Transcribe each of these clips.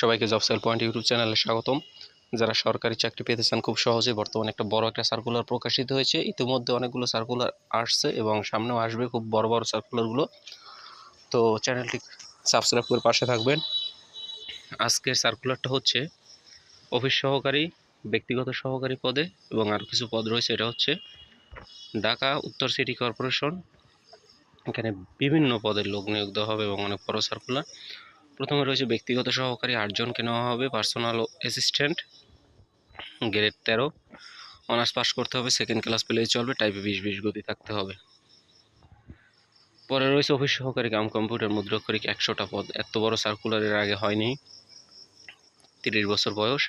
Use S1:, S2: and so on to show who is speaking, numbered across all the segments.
S1: সবাইকে job sell point YouTube চ্যানেলে স্বাগতম। যারা সরকারি চাকরি পেতে চান খুব সহজে বর্তমানে একটা বড় একটা সার্কুলার প্রকাশিত হয়েছে। ইতিমধ্যে অনেকগুলো সার্কুলার আসছে এবং সামনেও আসবে খুব বড় বড় সার্কুলারগুলো তো চ্যানেলটি সাবস্ক্রাইব করে পাশে থাকবেন। আজকের সার্কুলারটা হচ্ছে অফিস সহকারী, ব্যক্তিগত সহকারী পদে এবং আরও কিছু পদ রয়েছে। এটা হচ্ছে ঢাকা উত্তর সিটি কর্পোরেশন এখানে বিভিন্ন পদের লোক নিয়োগ দেওয়া হবে এবং অনেক বড় সার্কুলার প্রথমে রয়েছে ব্যক্তিগত সহকারী আটজনকে নেওয়া হবে পার্সোনাল অ্যাসিস্ট্যান্ট গ্রেড তেরো। অনার্স পাস করতে হবে সেকেন্ড ক্লাস পেলেই চলবে টাইপে বিশ বিশ গতি থাকতে হবে। পরে রয়েছে অফিস সহকারী কাম কম্পিউটার মুদ্রাক্ষরিক একশোটা পদ। এত বড় সার্কুলারের আগে হয়নি। তিরিশ বছর বয়স,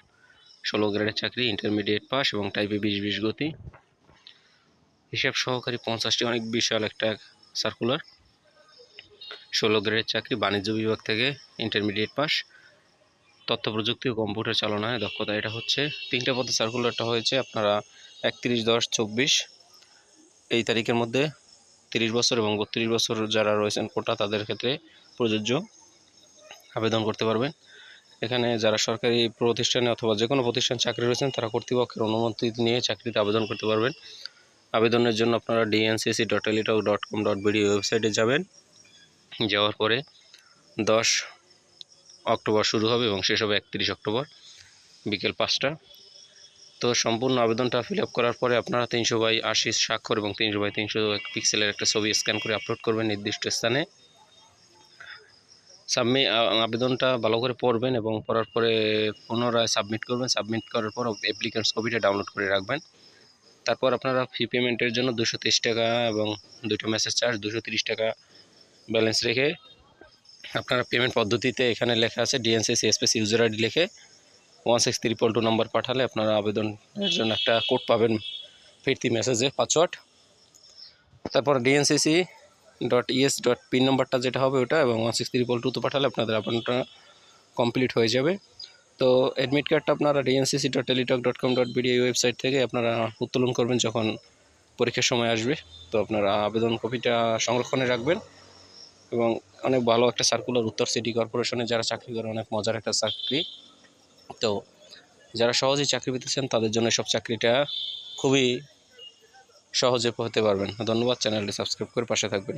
S1: ষোলো গ্রেডের চাকরি ইন্টারমিডিয়েট পাস এবং টাইপে বিশ বিশ গতি। হিসাব সহকারী পঞ্চাশটি, অনেক বিশাল একটা সার্কুলার ষোলো গ্রেডের চাকরি বাণিজ্য বিভাগ থেকে ইন্টারমিডিয়েট পাস তথ্য প্রযুক্তি ও কম্পিউটার চালনায় দক্ষতা, এটা হচ্ছে তিনটে পদে সার্কুলারটা হয়েছে আপনারা একত্রিশ, দশ, চব্বিশ। এই তারিখের মধ্যে তিরিশ বছর এবং বত্রিশ বছর যারা রয়েছেন কোটা তাদের ক্ষেত্রে প্রযোজ্য আবেদন করতে পারবেন। এখানে যারা সরকারি প্রতিষ্ঠানে অথবা যে কোনো প্রতিষ্ঠান চাকরি রয়েছেন, তারা কর্তৃপক্ষের অনুমতি নিয়ে চাকরিতে আবেদন করতে পারবেন। আবেদনের জন্য আপনারা DNCC dot Teletalk dot com dot BD ওয়েবসাইটে যাবেন। যাওয়ার পরে দশ অক্টোবর শুরু হবে এবং শেষ হবে একত্রিশ অক্টোবর বিকেল পাঁচটা। তো সম্পূর্ণ আবেদনটা ফিল করার পরে আপনারা তিনশো বাই আশি স্বাক্ষর এবং তিনশো বাই তিনশো এক পিক্সেলের একটা ছবি স্ক্যান করে আপলোড করবেন নির্দিষ্ট স্থানে। সাবমি আবেদনটা ভালো করে পড়বেন এবং পড়ার পরে পুনরায় সাবমিট করবেন। সাবমিট করার পর অ্যাপ্লিকেন্টস কপিটা ডাউনলোড করে রাখবেন। তারপর আপনারা ফি পেমেন্টের জন্য দুশো টাকা এবং দুটো মেসেজ চার্জ দুশো টাকা ব্যালেন্স রেখে আপনারা পেমেন্ট পদ্ধতিতে এখানে লেখা আছে ডিএনসিসি স্পেস ইউজার আইডি লিখে one six triple two number পাঠালে আপনারা আবেদনের জন্য একটা কোড পাবেন ফিরতি মেসেজে পাসওয়ার্ড তারপর DNCC dot ES dot PIN নাম্বারটা যেটা হবে ওটা এবং ওয়ান সিক্স ত্রিপল টুতে পাঠালে আপনাদের আবেদনটা কমপ্লিট হয়ে যাবে। তো অ্যাডমিট কার্ডটা আপনারা DNCC dot Teletalk dot com dot BD website থেকে আপনারা উত্তোলন করবেন যখন পরীক্ষার সময় আসবে। তো আপনারা আবেদন কপিটা সংরক্ষণে রাখবেন। এবং অনেক ভালো একটা সার্কুলার উত্তর সিটি কর্পোরেশনে যারা চাকরি করে, অনেক মজার একটা চাকরি। তো যারা সহজেই চাকরি পেতেছেন, তাদের জন্য সব চাকরিটা খুবই সহজে পেতে পারবেন। ধন্যবাদ চ্যানেলটি সাবস্ক্রাইব করে পাশে থাকবেন।